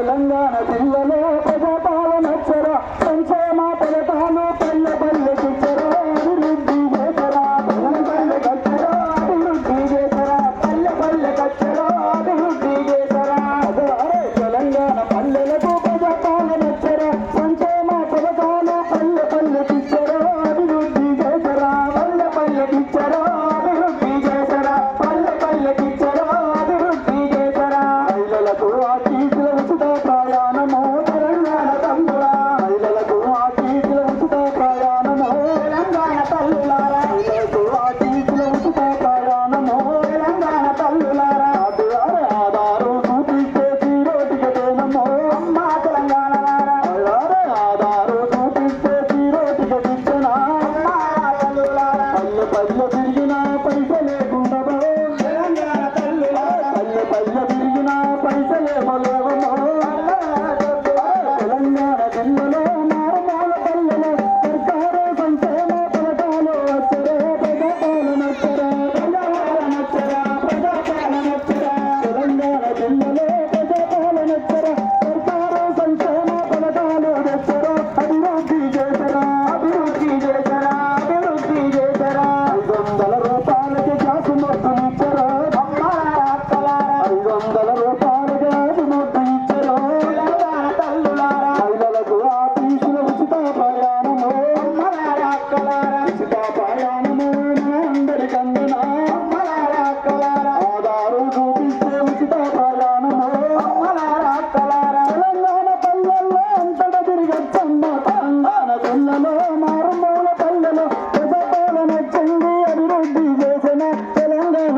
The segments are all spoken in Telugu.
తెలంగాణ జిల్లలో ప్రజాపాలన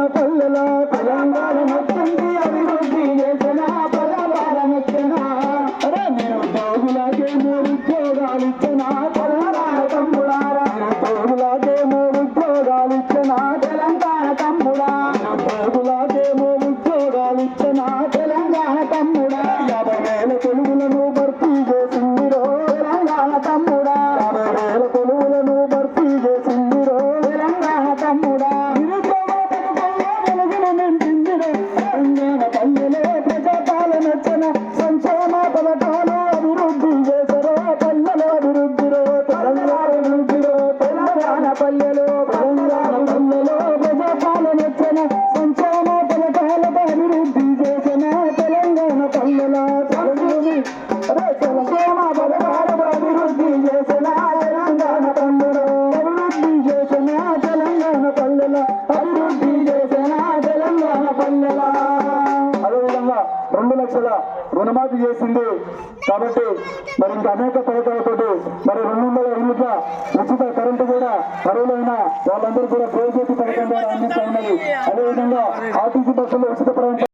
పల్లెల తెలంగాణ నచ్చింది అభివృద్ధి చేసిన తెలంగాణ తమ్ముడారా. బాబులాగే మూడు ఉద్యోగాలు తెలుగులను భర్తీ చేసిందిరో. తెలంగాణ తమ్ముడా. గుండెలో గుండెలో గుండెలో గజపాలన రెండు లక్షల రుణమాఫీ చేసింది. కాబట్టి మరి ఇంకా అనేక పథకాలతో మరి రెండు వందల యూనిట్ల ఉచిత కరెంటు కూడా అరువులైన వాళ్ళందరూ కూడా ప్రయోజన పథకం ద్వారా అందిస్తా ఉన్నది. అదేవిధంగా ఆర్టీసీ బస్సుల్లో ఉచిత ప్రయాణం